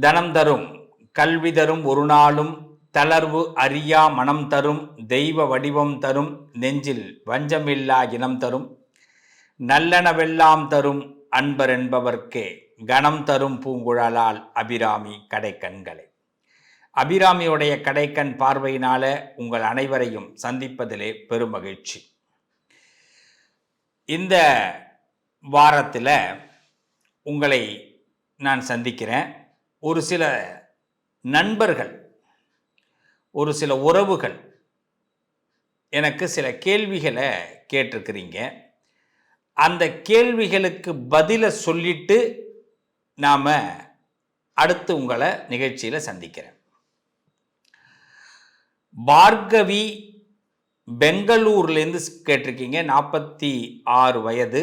தனம் தரும் கல்வி தரும் ஒரு நாளும் தளர்வு அறியா மனம் தரும் தெய்வ வடிவம் தரும் நெஞ்சில் வஞ்சமில்லா இனம் தரும். நல்லனவெல்லாம் தரும் அன்பர் என்பவர்க்கே கணம் தரும் பூங்குழலால் அபிராமி கடைக்கண்களை. அபிராமியுடைய கடைக்கண் பார்வையினால உங்கள் அனைவரையும் சந்திப்பதிலே பெருமகிழ்ச்சி. இந்த வாரத்தில் உங்களை நான் சந்திக்கிறேன். ஒரு சில நண்பர்கள் ஒரு சில உறவுகள் எனக்கு சில கேள்விகளை கேட்டிருக்கிறீங்க. அந்த கேள்விகளுக்கு பதிலை சொல்லிட்டு நாம் அடுத்து உங்களை நிகழ்ச்சியில் சந்திக்கிறேன். பார்கவி பெங்களூர்லேருந்து கேட்டிருக்கீங்க நாற்பத்தி ஆறு வயது.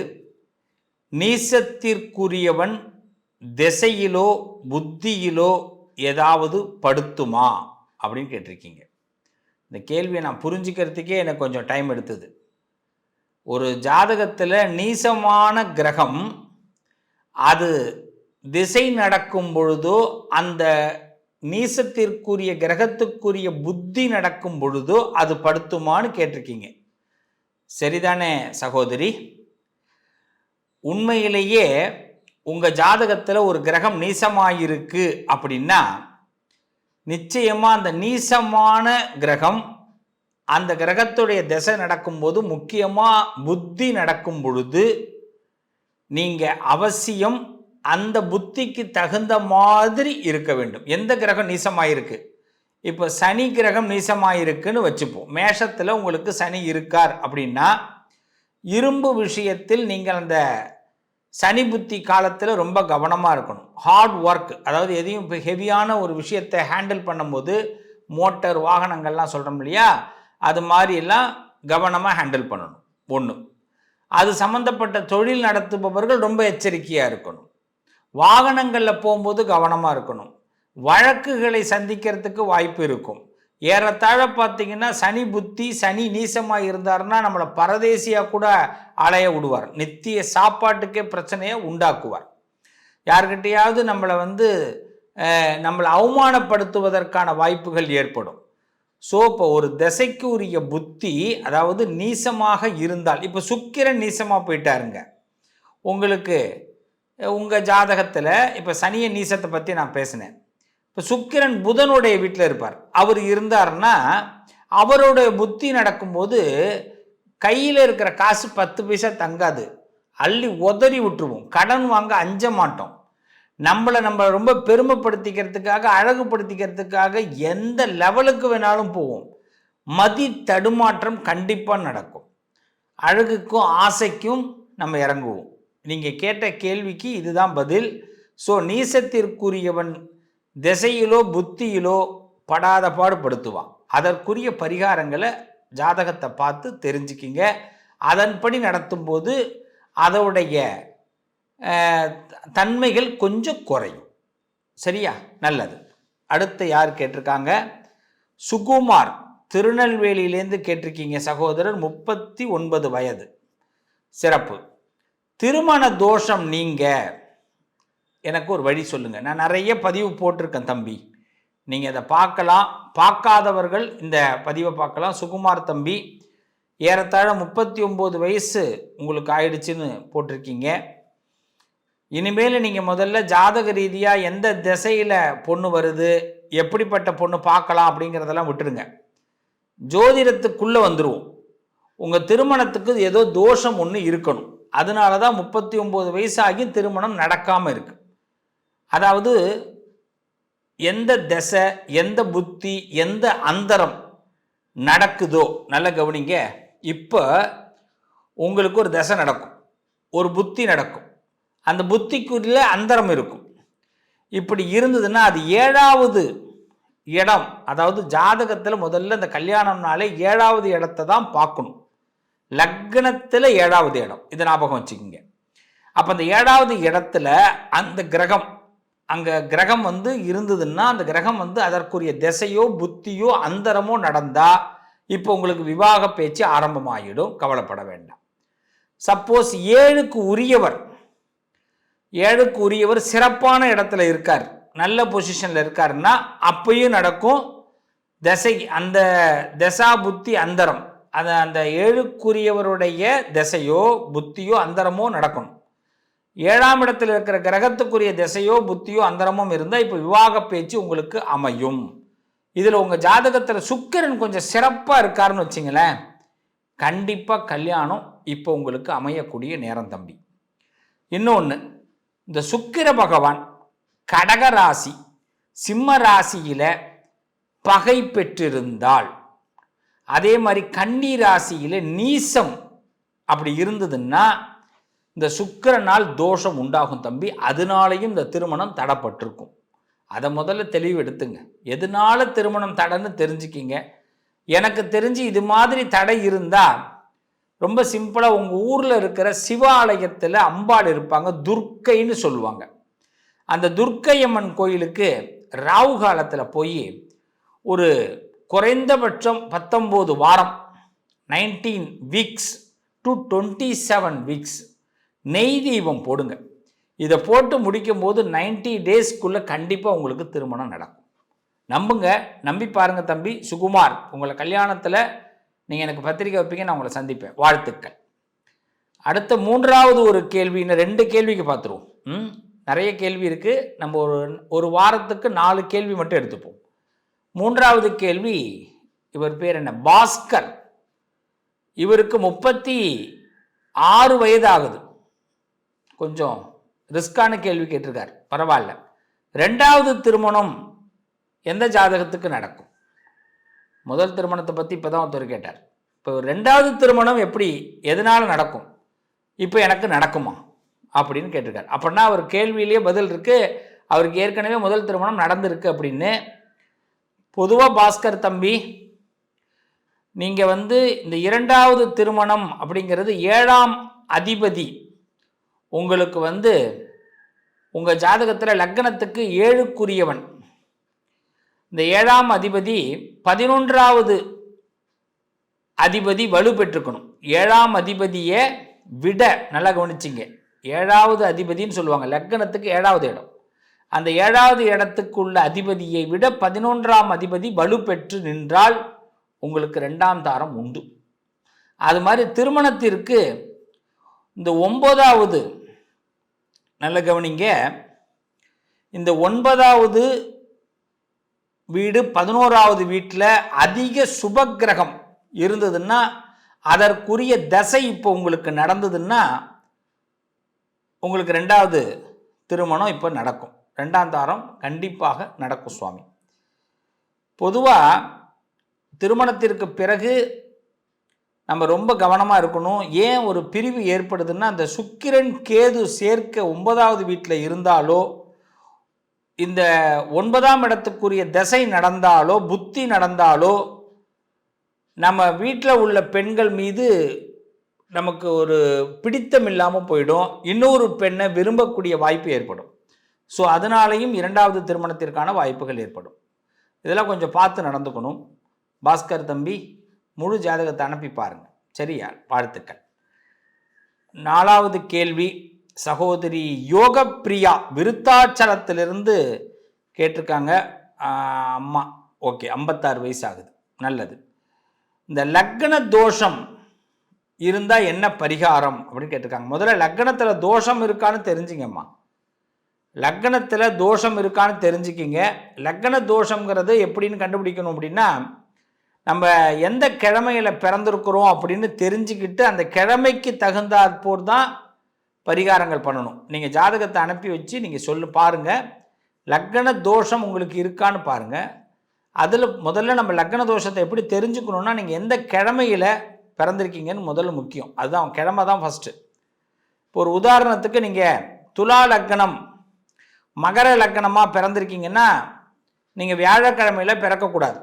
நீசத்திற்குரியவன் திசையிலோ புத்தியிலோ ஏதாவது படுத்துமா? அப்படின்னு கேட்டிருக்கீங்க. இந்த கேள்வியை நான் புரிஞ்சுக்கிறதுக்கே எனக்கு கொஞ்சம் டைம் எடுத்தது. ஒரு ஜாதகத்தில் நீசமான கிரகம் அது திசை நடக்கும் பொழுதோ அந்த நீசத்திற்குரிய கிரகத்துக்குரிய புத்தி நடக்கும் பொழுதோ அது படுத்துமான்னு கேட்டிருக்கீங்க. சரிதானே சகோதரி? உண்மையிலேயே உங்கள் ஜாதகத்தில் ஒரு கிரகம் நீசமாயிருக்கு அப்படின்னா நிச்சயமாக அந்த நீசமான கிரகம் அந்த கிரகத்துடைய திசை நடக்கும்போது முக்கியமாக புத்தி நடக்கும் பொழுது நீங்கள் அவசியம் அந்த புத்திக்கு தகுந்த மாதிரி இருக்க வேண்டும். எந்த கிரகம் நீசமாயிருக்கு? இப்போ சனி கிரகம் நீசமாயிருக்குன்னு வச்சுப்போம். மேஷத்தில் உங்களுக்கு சனி இருக்கார் அப்படின்னா இரும்பு விஷயத்தில் நீங்கள் அந்த சனி புத்தி காலத்தில் ரொம்ப கவனமாக இருக்கணும். ஹார்ட் ஒர்க் அதாவது எதையும் இப்போ ஹெவியான ஒரு விஷயத்தை ஹேண்டில் பண்ணும்போது மோட்டார் வாகனங்கள்லாம் சொல்கிறோம் இல்லையா? அது மாதிரியெல்லாம் கவனமாக ஹேண்டில் பண்ணணும். ஒன்று அது சம்மந்தப்பட்ட தொழில் நடத்துபவர்கள் ரொம்ப எச்சரிக்கையாக இருக்கணும். வாகனங்களில் போகும்போது கவனமாக இருக்கணும். வழக்குகளை சந்திக்கிறதுக்கு வாய்ப்பு இருக்கும். ஏறத்தாழ பார்த்தீங்கன்னா சனி புத்தி சனி நீசமாக இருந்தாருன்னா நம்மளை பரதேசியாக கூட அலைய விடுவார். நித்திய சாப்பாட்டுக்கே பிரச்சனையை உண்டாக்குவார். யார்கிட்டையாவது நம்மளை வந்து நம்மளை அவமானப்படுத்துவதற்கான வாய்ப்புகள் ஏற்படும். ஸோ இப்போ ஒரு திசைக்கு உரிய புத்தி அதாவது நீசமாக இருந்தால் இப்போ சுக்கிரன் நீசமாக போயிட்டாருங்க. உங்களுக்கு உங்கள் ஜாதகத்தில் இப்போ சனிய நீசத்தை பற்றி நான் பேசினேன். இப்போ சுக்கிரன் புதனுடைய வீட்டில் இருப்பார். அவர் இருந்தார்னா அவருடைய புத்தி நடக்கும்போது கையில் இருக்கிற காசு பத்து பைசா தங்காது. அள்ளி உதறி விட்டுருவோம். கடன் வாங்க அஞ்ச மாட்டோம். நம்மளை நம்ம ரொம்ப பெருமைப்படுத்திக்கிறதுக்காக அழகுபடுத்திக்கிறதுக்காக எந்த லெவலுக்கு வேணாலும் போவோம். மதி தடுமாற்றம் கண்டிப்பாக நடக்கும். அழகுக்கும் ஆசைக்கும் நம்ம இறங்குவோம். நீங்கள் கேட்ட கேள்விக்கு இதுதான் பதில். ஸோ நீசத்திற்குரியவன் திசையிலோ புத்தியிலோ படாத பாடுபடுத்துவான் அதற்குரிய பரிகாரங்களை ஜாதகத்தை பார்த்து தெரிஞ்சுக்கிங்க. அதன்படி நடத்தும்போது அதோடைய தன்மைகள் கொஞ்சம் குறையும். சரியா? நல்லது. அடுத்து யார் கேட்டிருக்காங்க? சுகுமார். திருநெல்வேலியிலேருந்து கேட்டிருக்கீங்க சகோதரர். முப்பத்தி ஒன்பது வயது. சிறப்பு. திருமண தோஷம் நீங்கள் எனக்கு ஒரு வழி சொல்லுங்கள் நான் நிறைய பதிவு போட்டிருக்கேன் தம்பி. நீங்கள் அதை பார்க்கலாம். பார்க்காதவர்கள் இந்த பதிவை பார்க்கலாம். சுகுமார் தம்பி ஏறத்தாழ முப்பத்தி ஒம்பது வயசு உங்களுக்கு ஆயிடுச்சுன்னு போட்டிருக்கீங்க. இனிமேல் நீங்கள் முதல்ல ஜாதக ரீதியாக எந்த திசையில் பொண்ணு வருது எப்படிப்பட்ட பொண்ணு பார்க்கலாம் அப்படிங்கிறதெல்லாம் விட்டுருங்க. ஜோதிடத்துக்குள்ளே வந்துடுவோம் உங்கள் திருமணத்துக்கு ஏதோ தோஷம் ஒன்று இருக்கணும். அதனால தான் முப்பத்தி ஒம்பது வயசாகி திருமணம் நடக்காமல் இருக்குது அதாவது எந்த திசை எந்த புத்தி எந்த அந்தரம் நடக்குதோ நல்ல கவனிங்க. இப்போ உங்களுக்கு ஒரு திசை நடக்கும் ஒரு புத்தி நடக்கும். அந்த புத்திக்குள்ள அந்தரம் இருக்கும். இப்படி இருந்ததுன்னா அது ஏழாவது இடம் அதாவது ஜாதகத்தில் முதல்ல இந்த கல்யாணம்னாலே ஏழாவது இடத்தை தான் பார்க்கணும். லக்னத்தில் ஏழாவது இடம் இதை ஞாபகம் வச்சுக்கோங்க. அப்போ அந்த ஏழாவது இடத்துல அந்த கிரகம் அங்கே கிரகம் வந்து இருந்ததுன்னா அந்த கிரகம் வந்து அதற்குரிய திசையோ புத்தியோ அந்தரமோ நடந்தா இப்போ உங்களுக்கு விவாக பேச்சு ஆரம்பமாகிடும் கவலைப்பட வேண்டாம். சப்போஸ் ஏழுக்கு உரியவர் ஏழுக்கு உரியவர் சிறப்பான இடத்துல இருக்கார். நல்ல பொசிஷனில் இருக்காருன்னா அப்பையும் நடக்கும். திசை அந்த திசா புத்தி அந்தரம் அது அந்த ஏழுக்குரியவருடைய திசையோ புத்தியோ அந்தரமோ நடக்கணும். ஏழாம் இடத்தில் இருக்கிற கிரகத்துக்குரிய திசையோ புத்தியோ அந்தரமும் இருந்தால் இப்போ விவாக பேச்சு உங்களுக்கு அமையும். இதில் உங்கள் ஜாதகத்தில் சுக்கிரன் கொஞ்சம் சிறப்பாக இருக்காருன்னு வச்சிங்களேன். கண்டிப்பாக கல்யாணம் இப்போ உங்களுக்கு அமையக்கூடிய நேரம் தம்பி. இன்னொன்று இந்த சுக்கிர பகவான் கடக ராசி சிம்ம ராசியில் பகை பெற்றிருந்தால் அதே மாதிரி கன்னி ராசியில் நீசம் அப்படி இருந்ததுன்னா இந்த சுக்கிரனால் தோஷம் உண்டாகும் தம்பி அதனாலையும் இந்த திருமணம் தடப்பட்டிருக்கும். அதை முதல்ல தெளிவு எடுத்துங்க. எதனால திருமணம் தடைன்னு தெரிஞ்சுக்கிங்க. எனக்கு தெரிஞ்சு இது மாதிரி தடை இருந்தால் ரொம்ப சிம்பிளாக உங்கள் ஊரில் இருக்கிற சிவாலயத்தில் அம்பாள் இருப்பாங்க துர்க்கைன்னு சொல்லுவாங்க. அந்த துர்க்கையம்மன் கோயிலுக்கு ராவு காலத்தில் போய் ஒரு குறைந்தபட்சம் பத்தொம்போது வாரம் nineteen weeks to twenty seven weeks நெய் தீபம் போடுங்க. இதை போட்டு முடிக்கும் போது நைன்டி டேஸ்க்குள்ளே கண்டிப்பாக உங்களுக்கு திருமணம் நடக்கும். நம்புங்க நம்பி பாருங்க தம்பி. சுகுமார் உங்களை கல்யாணத்தில் நீங்கள் எனக்கு பத்திரிக்கை வைப்பீங்க நான் உங்களை சந்திப்பேன். வாழ்த்துக்கள். அடுத்த மூன்றாவது ஒரு கேள்வி இன்னும் ரெண்டு கேள்விக்கு பார்த்துருவோம் ம்? நிறைய கேள்வி இருக்குது நம்ம ஒரு ஒரு வாரத்துக்கு நாலு கேள்வி மட்டும் எடுத்துப்போம். மூன்றாவது கேள்வி இவர் பேர் என்ன? பாஸ்கர். இவருக்கு முப்பத்தி ஆறு வயது ஆகுது. கொஞ்சம் ரிஸ்கான கேள்வி கேட்டிருக்கார். பரவாயில்ல. ரெண்டாவது திருமணம் எந்த ஜாதகத்துக்கு நடக்கும்? முதல் திருமணத்தை பற்றி இப்போ தான் ஒருத்தர் கேட்டார். இப்போ ரெண்டாவது திருமணம் எப்படி எதனால் நடக்கும்? இப்போ எனக்கு நடக்குமா? அப்படின்னு கேட்டிருக்கார். அப்படின்னா அவர் கேள்வியிலேயே பதில் இருக்குது அவருக்கு ஏற்கனவே முதல் திருமணம் நடந்திருக்கு அப்படின்னு பொதுவாக பாஸ்கர் தம்பி நீங்கள் வந்து இந்த இரண்டாவது திருமணம் அப்படிங்கிறது ஏழாம் அதிபதி உங்களுக்கு வந்து உங்கள் ஜாதகத்தில் லக்னத்துக்கு ஏழுக்குரியவன். இந்த ஏழாம் அதிபதி பதினொன்றாவது அதிபதி வலு பெற்றுக்கணும் ஏழாம் அதிபதியை விட நல்லா கவனிச்சிங்க. ஏழாவது அதிபதின்னு சொல்லுவாங்க. லக்னத்துக்கு ஏழாவது இடம். அந்த ஏழாவது இடத்துக்குள்ள அதிபதியை விட பதினொன்றாம் அதிபதி வலு பெற்று நின்றால் உங்களுக்கு ரெண்டாம் தாரம் உண்டு. அது மாதிரி திருமணத்திற்கு இந்த ஒன்பதாவது நல்ல கவனிங்க. இந்த ஒன்பதாவது வீடு பதினோராவது வீட்டில் அதிக சுபக்கிரகம் இருந்ததுன்னா அதற்குரிய தசை இப்போ உங்களுக்கு நடந்ததுன்னா உங்களுக்கு ரெண்டாவது திருமணம் இப்போ நடக்கும். ரெண்டாம் தாரம் கண்டிப்பாக நடக்கும் சுவாமி. பொதுவாக திருமணத்திற்கு பிறகு நம்ம ரொம்ப கவனமாக இருக்கணும். ஏன் ஒரு பிரிவு ஏற்படுதுன்னா அந்த சுக்கிரன் கேது சேர்க்க ஒன்பதாவது வீட்டில் இருந்தாலோ இந்த ஒன்பதாம் இடத்துக்குரிய திசை நடந்தாலோ புத்தி நடந்தாலோ நம்ம வீட்டில் உள்ள பெண்கள் மீது நமக்கு ஒரு பிடித்தம் இல்லாமல் போயிடும். இன்னொரு பெண்ணை விரும்பக்கூடிய வாய்ப்பு ஏற்படும். ஸோ அதனாலையும் இரண்டாவது திருமணத்திற்கான வாய்ப்புகள் ஏற்படும். இதெல்லாம் கொஞ்சம் பார்த்து நடந்துக்கணும். பாஸ்கர் தம்பி முழு ஜாதகத்தை அனுப்பி பாருங்க. சரியா? வாழ்த்துக்கள். நாலாவது கேள்வி சகோதரி யோகப்பிரியா விருத்தாச்சலத்திலிருந்து கேட்டிருக்காங்க. அம்மா. ஓகே ஐம்பத்தாறு வயசு ஆகுது நல்லது. இந்த லக்ன தோஷம் இருந்தால் என்ன பரிகாரம் அப்படின்னு கேட்டிருக்காங்க. முதல்ல லக்னத்தில் தோஷம் இருக்கான்னு தெரிஞ்சுங்கம்மா. லக்னத்தில் தோஷம் இருக்கான்னு தெரிஞ்சுக்கிங்க. லக்ன தோஷங்கிறது எப்படின்னு கண்டுபிடிக்கணும் அப்படின்னா நம்ம எந்த கிழமையில் பிறந்திருக்கிறோம் அப்படின்னு தெரிஞ்சுக்கிட்டு அந்த கிழமைக்கு தகுந்தாற்போர் தான் பரிகாரங்கள் பண்ணணும். நீங்கள் ஜாதகத்தை அனுப்பி வச்சு நீங்கள் சொல்லு பாருங்கள் லக்ன தோஷம் உங்களுக்கு இருக்கான்னு பாருங்கள் அதில் முதல்ல நம்ம லக்ன தோஷத்தை எப்படி தெரிஞ்சுக்கணுன்னா நீங்கள் எந்த கிழமையில் பிறந்திருக்கீங்கன்னு முதல்ல முக்கியம். அதுதான் கிழமை தான் ஃபஸ்ட்டு இப்போ ஒரு உதாரணத்துக்கு நீங்கள் துலா லக்னம் மகர லக்னமாக பிறந்திருக்கீங்கன்னா நீங்கள் வியாழக்கிழமையில் பிறக்கக்கூடாது.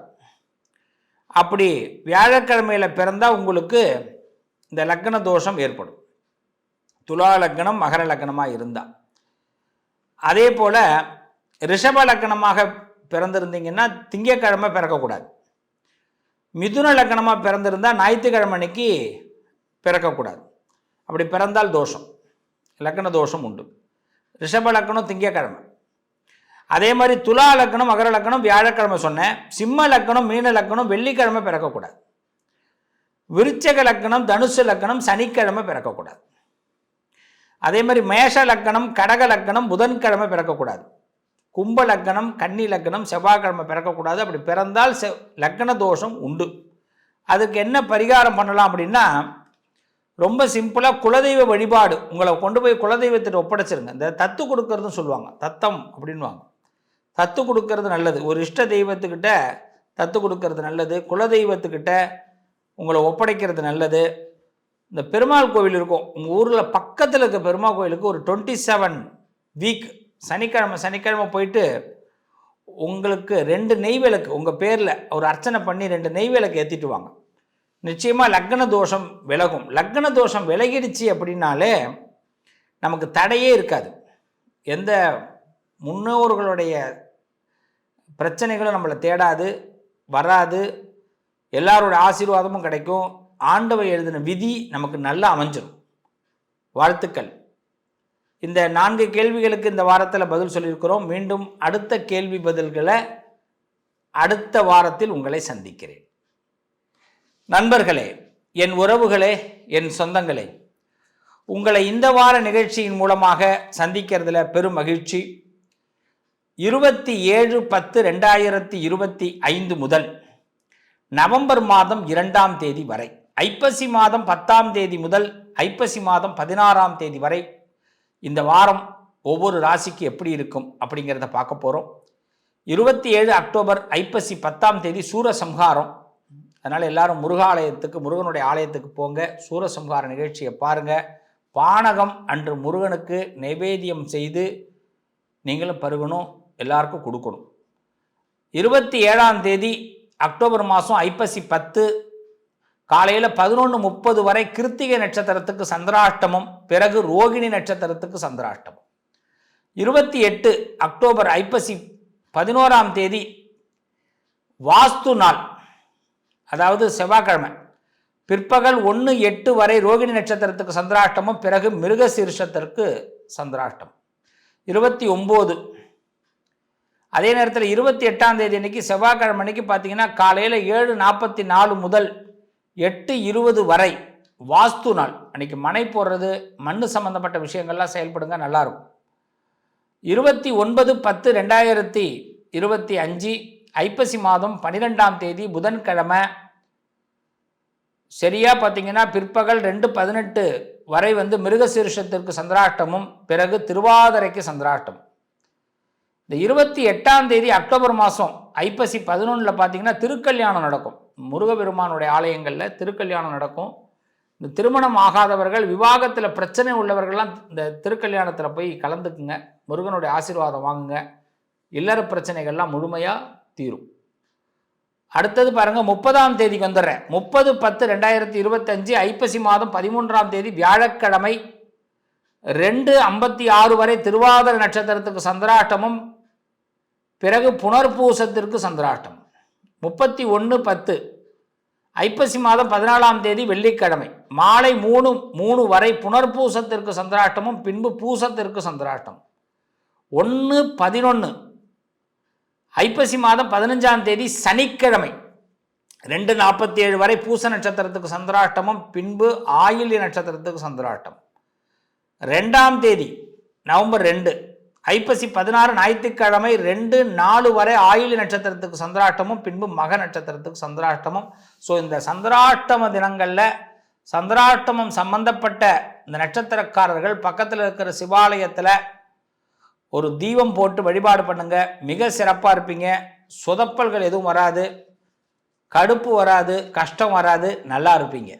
அப்படி வியாழக்கிழமையில் பிறந்தால் உங்களுக்கு இந்த லக்ன தோஷம் ஏற்படும். துலா லக்னம் மகர லக்னமாக இருந்தால் அதே போல் ரிஷப லக்னமாக பிறந்திருந்தீங்கன்னா திங்கக்கிழமை பிறக்கக்கூடாது. மிதுன லக்னமாக பிறந்திருந்தால் ஞாயிற்றுக்கிழமை அன்னைக்கு பிறக்கக்கூடாது. அப்படி பிறந்தால் தோஷம். லக்ன தோஷம் உண்டு. ரிஷப லக்னம் திங்கக்கிழமை. அதே மாதிரி துலா லக்னம் மகர லக்னம் வியாழக்கிழமை சொன்னேன். சிம்ம லக்னம் மீன லக்னம் வெள்ளிக்கிழமை பிறக்கக்கூடாது. விருச்சக லக்னம் தனுசு லக்னம் சனிக்கிழமை பிறக்கக்கூடாது. அதே மாதிரி மேஷ லக்னம் கடக லக்னம் புதன்கிழமை பிறக்கக்கூடாது. கும்ப லக்னம் கன்னி லக்னம் செவ்வாய்க்கிழமை பிறக்கக்கூடாது. அப்படி பிறந்தால் செ லக்ன தோஷம் உண்டு. அதுக்கு என்ன பரிகாரம் பண்ணலாம் அப்படின்னா ரொம்ப சிம்பிளாக குலதெய்வ வழிபாடு. உங்களை கொண்டு போய் குலதெய்வத்திட்ட ஒப்படைச்சிருங்க. இந்த தத்து கொடுக்கறதுன்னு சொல்லுவாங்க. தத்தம் அப்படின்வாங்க தத்து கொடுக்கறது நல்லது. ஒரு இஷ்ட தெய்வத்துக்கிட்ட தத்து கொடுக்கறது நல்லது. குலதெய்வத்துக்கிட்ட உங்களை ஒப்படைக்கிறது நல்லது. இந்த பெருமாள் கோவில் இருக்கும். உங்கள் ஊரில் பக்கத்தில் இருக்க பெருமாள் கோவிலுக்கு ஒரு டுவெண்ட்டி செவன் வீக் சனிக்கிழமை சனிக்கிழமை போயிட்டு உங்களுக்கு ரெண்டு நெய் விளக்கு உங்கள் பேரில் ஒரு அர்ச்சனை பண்ணி ரெண்டு நெய் விளக்கு ஏற்றிட்டு வாங்க. நிச்சயமாக லக்ன தோஷம் விலகும். லக்ன தோஷம் விலகிடுச்சு அப்படின்னாலே நமக்கு தடையே இருக்காது. எந்த முன்னோர்களுடைய பிரச்சனைகளும் நம்மளை தேடாது வராது. எல்லாரோட ஆசீர்வாதமும் கிடைக்கும். ஆண்டவை எழுதின விதி நமக்கு நல்லா அமைஞ்சிடும் வாழ்த்துக்கள். இந்த நான்கு கேள்விகளுக்கு இந்த வாரத்தில் பதில் சொல்லியிருக்கிறோம். மீண்டும் அடுத்த கேள்வி பதில்களை அடுத்த வாரத்தில் உங்களை சந்திக்கிறேன். நண்பர்களே என் உறவுகளே என் சொந்தங்களே உங்களை இந்த வார நிகழ்ச்சியின் மூலமாக சந்திக்கிறதுல பெரும் மகிழ்ச்சி. இருபத்தி ஏழு பத்து ரெண்டாயிரத்தி இருபத்தி ஐந்து முதல் நவம்பர் மாதம் இரண்டாம் தேதி வரை ஐப்பசி மாதம் பத்தாம் தேதி முதல் ஐப்பசி மாதம் பதினாறாம் தேதி வரை இந்த வாரம் ஒவ்வொரு ராசிக்கு எப்படி இருக்கும் அப்படிங்கிறத பார்க்க போகிறோம் இருபத்தி ஏழு அக்டோபர் ஐப்பசி பத்தாம் தேதி சூரசம்ஹாரம். அதனால் எல்லாரும் முருகாலயத்துக்கு முருகனுடைய ஆலயத்துக்கு போங்க. சூரசம்ஹார நிகழ்ச்சியை பாருங்கள் பானகம் அன்று முருகனுக்கு நைவேத்தியம் செய்து நீங்களும் பருகணும். எல்லாருக்கும் கொடுக்கணும். இருபத்தி ஏழாம் தேதி அக்டோபர் மாதம் ஐப்பசி பத்து காலையில் பதினொன்று முப்பது வரை கிருத்திகை நட்சத்திரத்துக்கு சந்திராஷ்டமம் பிறகு ரோகிணி நட்சத்திரத்துக்கு சந்திராஷ்டமம். இருபத்தி எட்டு அக்டோபர் ஐப்பசி பதினோராம் தேதி வாஸ்து நாள் அதாவது செவ்வாய்க்கிழமை. பிற்பகல் ஒன்று எட்டு வரை ரோகிணி நட்சத்திரத்துக்கு சந்திராஷ்டமம் பிறகு மிருகசீர்ஷத்திற்கு சந்திராஷ்டமம். இருபத்தி ஒம்பது அதே நேரத்தில் இருபத்தி எட்டாம் தேதி அன்னைக்கு செவ்வாய்க்கிழமை அன்னைக்கு பார்த்தீங்கன்னா காலையில் ஏழு நாற்பத்தி நாலு முதல் எட்டு இருபது வரை வாஸ்து நாள். அன்னைக்கு மனை போடுறது மண் சம்மந்தப்பட்ட விஷயங்கள்லாம் செயல்படுங்க நல்லாயிருக்கும். இருபத்தி ஒன்பது பத்து ரெண்டாயிரத்தி இருபத்தி அஞ்சு ஐப்பசி மாதம் பன்னிரெண்டாம் தேதி புதன்கிழமை. சரியாக பார்த்தீங்கன்னா பிற்பகல் ரெண்டு பதினெட்டு வரை வந்து மிருகசீர்ஷத்திற்கு சந்திராஷ்டமும் பிறகு திருவாதிரைக்கு சந்திராஷ்டமும். இந்த இருபத்தி எட்டாம் தேதி அக்டோபர் மாதம் ஐப்பசி பதினொன்றில் பார்த்தீங்கன்னா திருக்கல்யாணம் நடக்கும். முருகபெருமானுடைய ஆலயங்களில் திருக்கல்யாணம் நடக்கும். இந்த திருமணம் ஆகாதவர்கள் விவாகத்தில் பிரச்சனை உள்ளவர்கள்லாம் இந்த திருக்கல்யாணத்தில் போய் கலந்துக்குங்க. முருகனுடைய ஆசீர்வாதம் வாங்குங்க. இல்லற பிரச்சனைகள்லாம் முழுமையாக தீரும். அடுத்தது பாருங்கள் முப்பதாம் தேதிக்கு வந்துடுறேன். முப்பது பத்து ரெண்டாயிரத்தி இருபத்தஞ்சு ஐப்பசி மாதம் பதிமூன்றாம் தேதி வியாழக்கிழமை ரெண்டு ஐம்பத்தி ஆறு வரை திருவாதிர நட்சத்திரத்துக்கு சந்திராட்டமும் பிறகு புனர்பூசத்திற்கு சந்திராஷ்டம் முப்பத்தி ஒன்று பத்து. ஐப்பசி மாதம் பதினாலாம் தேதி வெள்ளிக்கிழமை. மாலை மூணு மூணு வரை புனர்பூசத்திற்கு சந்திராஷ்டமும் பின்பு பூசத்திற்கு சந்திராஷ்டம் ஒன்று பதினொன்று ஐப்பசி மாதம் பதினஞ்சாம் தேதி சனிக்கிழமை. ரெண்டு நாற்பத்தி ஏழு வரை பூச நட்சத்திரத்துக்கு சந்திராஷ்டமும் பின்பு ஆயில்ய நட்சத்திரத்துக்கு சந்திராஷ்டம் ரெண்டாம் தேதி நவம்பர் ரெண்டு. ஐப்பசி பதினாறு ஞாயிற்றுக்கிழமை ரெண்டு நாலு வரை ஆயுளி நட்சத்திரத்துக்கு சந்திராஷ்டமும் பின்பு மக நட்சத்திரத்துக்கு சந்திராஷ்டமும். ஸோ இந்த சந்திராஷ்டம தினங்களில் சந்திராஷ்டமம் சம்பந்தப்பட்ட இந்த நட்சத்திரக்காரர்கள் பக்கத்தில் இருக்கிற சிவாலயத்தில் ஒரு தீபம் போட்டு வழிபாடு பண்ணுங்க. மிக சிறப்பாக இருப்பீங்க. சொதப்பல்கள் எதுவும் வராது. கடுப்பு வராது. கஷ்டம் வராது. நல்லா இருப்பீங்க.